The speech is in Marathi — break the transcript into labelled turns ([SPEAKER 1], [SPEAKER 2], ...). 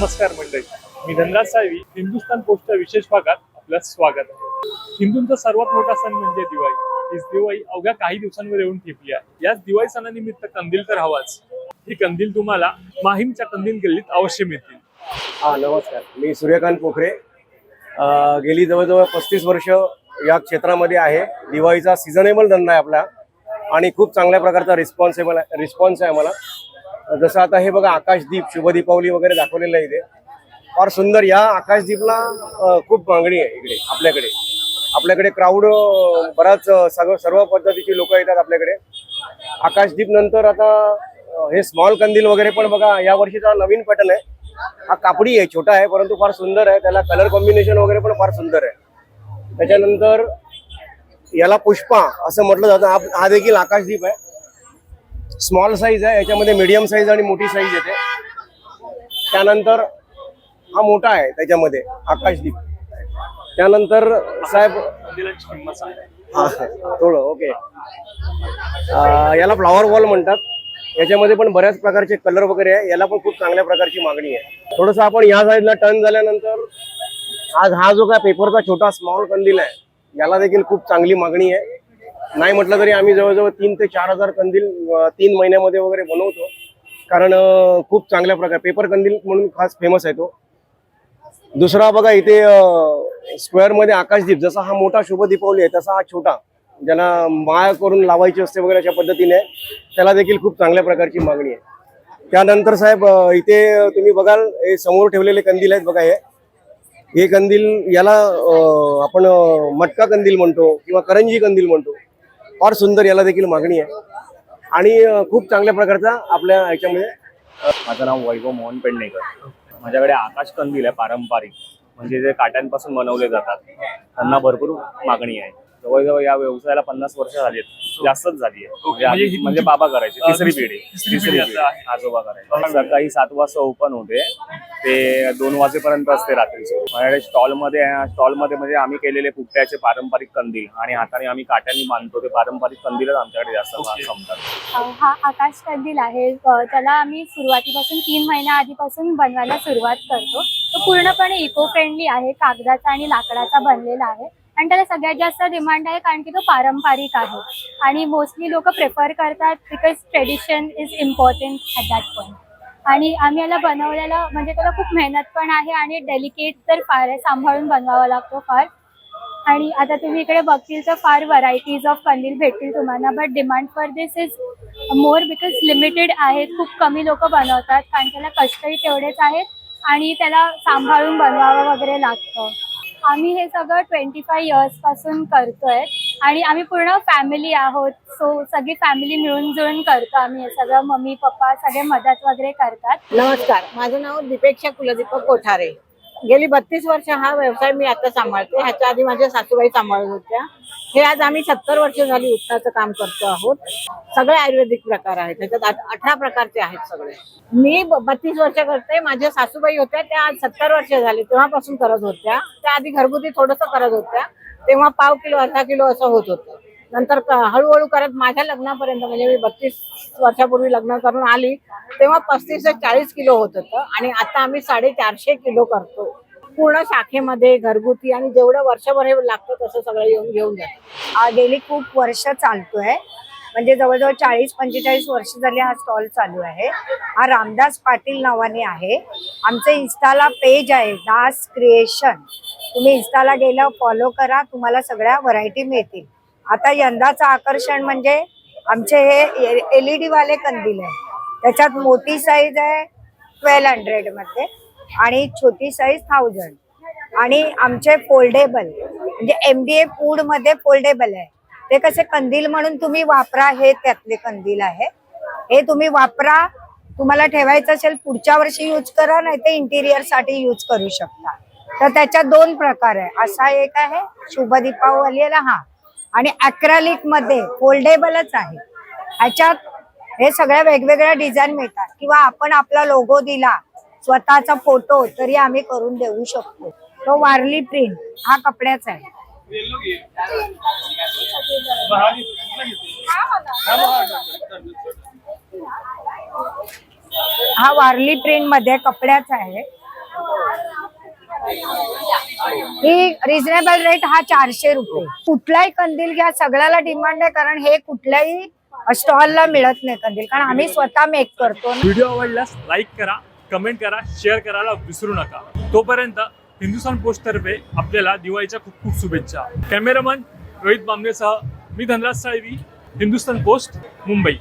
[SPEAKER 1] नमस्कार मंडळी. मी धनराज साळवी हिंदुस्थान पोस्टच्या विशेष भागात आपलं स्वागत आहे. हिंदूंचा सर्वात मोठा सण म्हणजे दिवाळी. हीच दिवाळी अवघ्या काही दिवसांवर येऊन ठेपली आहे. याच दिवाळी सणानिमित्त कंदील तर हवाच. ही कंदील तुम्हाला माहीमच्या कंदील गल्लीत अवश्य मिळतील.
[SPEAKER 2] हा नमस्कार. मी सूर्यकांत पोखरे. गेली जवळजवळ पस्तीस वर्ष या क्षेत्रामध्ये आहे. दिवाळीचा सिझनेबल धंदा आहे आपला. आणि खूप चांगल्या प्रकारचा रिस्पॉन्सेबल रिस्पॉन्स आहे आम्हाला. जसं आता हे बघा आकाशदीप शुभदीपावली वगैरे दाखवलेलं आहे इथे. फार सुंदर या आकाशदीपला खूप मागणी आहे इकडे आपल्याकडे. आपल्याकडे क्राऊड बराच अ, सगळं सर्व पद्धतीची लोक येतात आपल्याकडे. आकाशदीप नंतर आता हे स्मॉल कंदील वगैरे पण बघा या वर्षीचा नवीन पॅटर्न आहे. हा कापडी आहे छोटा आहे परंतु फार सुंदर आहे. त्याला कलर कॉम्बिनेशन वगैरे पण फार सुंदर आहे. त्याच्यानंतर याला पुष्पा असं म्हटलं जातं. हा देखील आकाशदीप आहे. स्मॉल साईज आहे याच्यामध्ये मीडियम साईज आणि मोठी साईज येते. त्यानंतर हा मोठा आहे त्याच्यामध्ये आकाशदीप त्यानंतर साहेब थोडं ओके याला फ्लॉवर वॉल म्हणतात. याच्यामध्ये पण बऱ्याच प्रकारचे कलर वगैरे आहे. याला पण खूप चांगल्या प्रकारची मागणी आहे. थोडस आपण या साईडला टर्न झाल्यानंतर आज हा जो काय पेपरचा छोटा स्मॉल कंदील आहे याला देखील खूप चांगली मागणी आहे. नाही म्हटलं तरी आम्ही जवळजवळ तीन ते चार हजार कंदील तीन महिन्यामध्ये वगैरे बनवतो. कारण खूप चांगल्या प्रकारे पेपर कंदील म्हणून खास फेमस आहे तो. दुसरा बघा इथे स्क्वेअरमध्ये आकाशदीप जसा हा मोठा शुभ दीपावली आहे तसा हा छोटा. ज्याला माळ करून लावायची असते वगैरे अशा पद्धतीने त्याला देखील खूप चांगल्या प्रकारची मागणी आहे. त्यानंतर साहेब इथे तुम्ही बघाल हे समोर ठेवलेले कंदील आहेत बघा हे. हे कंदील याला आपण मटका कंदील म्हणतो किंवा करंजी कंदील म्हणतो. फार सुंदर याला देखील मागणी आहे. आणि खूप चांगल्या प्रकारचा आपल्या ह्याच्यामध्ये
[SPEAKER 3] माझं नाव वैभव मोहन पेडणेकर. माझ्याकडे आकाश कंदील आहे पारंपरिक. म्हणजे जे काट्यांपासून बनवले जातात त्यांना भरपूर मागणी आहे. जवळजवळ या व्यवसायाला पन्नास वर्ष झाली आहेत जास्तच झाली आहे म्हणजे
[SPEAKER 1] म्हणजे ही
[SPEAKER 3] म्हणजे बाबा करायचे तिसरी पिढी.
[SPEAKER 1] तिसरी पिढी.
[SPEAKER 3] आजोबा करायचे. सकाळी सात वाजता ओपन होते. ते दोन वाजेपर्यंत असते रात्रीचे माझ्याकडे स्टॉलमध्ये स्टॉलमध्ये म्हणजे आम्ही केलेले पुट्ट्याचे पारंपरिक कंदील आणि हाताने आम्ही काट्याने बांधतो. ते पारंपरिक कंदीलच आमच्याकडे जास्त
[SPEAKER 4] हा आकाश कंदील आहे. त्याला आम्ही सुरुवातीपासून तीन महिन्या आधीपासून बनवायला सुरुवात करतो. तो पूर्णपणे इको फ्रेंडली आहे. कागदाचा आणि लाकडाचा बनलेला आहे. आणि त्याला सगळ्यात जास्त डिमांड आहे कारण की तो पारंपरिक आहे. आणि मोस्टली लोक प्रेफर करतात because tradition is important at that point आणि आम्ही याला बनवलेला म्हणजे त्याला खूप मेहनत पण आहे आणि डेलिकेट तर फार आहे सांभाळून बनवावा लागतो फार. आणि आता तुम्ही इकडे बघतील तर फार व्हरायटीज ऑफ कंदील भेटतील तुम्हाला but demand for this is more because limited आहेत खूप कमी लोक बनवतात कारण त्याला कष्टही तेवढेच आहेत आणि त्याला सांभाळून बनवावं वगैरे लागतं. आम्ही हे सगळं ट्वेंटी फाय इयर्सपासून करतोय. आणि आम्ही पूर्ण फॅमिली आहोत. सो सगळी फॅमिली मिळून जुळून करतो आम्ही हे सगळं. मम्मी पप्पा सगळे मदत वगैरे करतात.
[SPEAKER 5] नमस्कार. माझं नाव दीपेक्षा कुलदीपक कोठारे. गेली बत्तीस वर्ष हा व्यवसाय मी आता सांभाळते. ह्याच्या आधी माझ्या सासूबाई सांभाळत होत्या. हे आज आम्ही सत्तर वर्ष झाली उत्साचं काम करतो आहोत. सगळे आयुर्वेदिक प्रकार आहेत. त्याच्यात अठरा प्रकारचे आहेत सगळे. मी बत्तीस वर्ष करते. माझ्या सासूबाई होत्या त्या आज सत्तर वर्ष झाली. तेव्हापासून करत होत्या. त्या आधी घरगुती थोडंसं करत होत्या. तेव्हा पाव किलो अर्धा किलो असं होत होतं. नंतर हळूहळू करत माझ्या लग्नापर्यंत म्हणजे मी बत्तीस वर्षापूर्वी लग्न करून आली तेव्हा पस्तीस ते चाळीस किलो होत होतं आणि आता आम्ही साडेचारशे किलो करतो. पूर्ण शाखेमध्ये घरगुती आणि जेवढं वर्षभर हे लागतं तसं सगळं येऊन घेऊन जातो.
[SPEAKER 6] गेली खूप वर्ष चालतोय. म्हणजे जवळजवळ चाळीस पंचेचाळीस वर्ष झाली हा स्टॉल चालू आहे. हा रामदास पाटील नावाने आहे. आमचं इन्स्टाला पेज आहे दास क्रिएशन. तुम्ही इन्स्टाला गेलं फॉलो करा तुम्हाला सगळ्या व्हरायटी मिळतील. आता यंदाचं आकर्षण म्हणजे आमचे हे एलईडी वाले कंदील आहे. त्याच्यात मोठी साईज आहे ट्वेल्व हंड्रेडमध्ये आणि छोटी साईज थाउजंड आणि आमचे फोल्डेबल म्हणजे एम डी ए फूडमध्ये फोल्डेबल आहे. ते कसे कंदील म्हणून तुम्ही वापरा हे त्यातले कंदील आहे. हे तुम्ही वापरा तुम्हाला ठेवायचं असेल पुढच्या वर्षी यूज करा नाही ते इंटिरियरसाठी यूज करू शकता. तर त्याच्यात दोन प्रकार आहे. असा एक आहे शुभ दीपावलीला हा. आणि अक्रॅलिकमध्ये फोल्डेबलच आहे. ह्याच्यात हे सगळ्या वेगवेगळ्या डिझाईन मिळतात. किंवा आपण आपला लोगो दिला स्वतःचा फोटो तरी आम्ही करून देऊ शकतो. तो वारली प्रिंट हा कपड्याचा आहे. हा वारली प्रिंटमध्ये कपड्याचा आहे. ही रिझनेबल रेट हा चारशे रुपये. कुठलाही कंदील घ्या सगळ्याला डिमांड आहे कारण हे कुठल्याही स्टॉलला मिळत नाही कंदील. कारण आम्ही स्वतः मेक करतो
[SPEAKER 1] व्हिडिओ आवडल्यास लाईक करा कमेंट करा शेअर करायला विसरू नका. तोपर्यंत हिंदुस्थान पोस्ट तर्फे आपल्याला दिवाळीच्या खूप खूप शुभेच्छा. कॅमेरामन रोहित बांबेसह मी धनराज साळवी हिंदुस्थान पोस्ट मुंबई.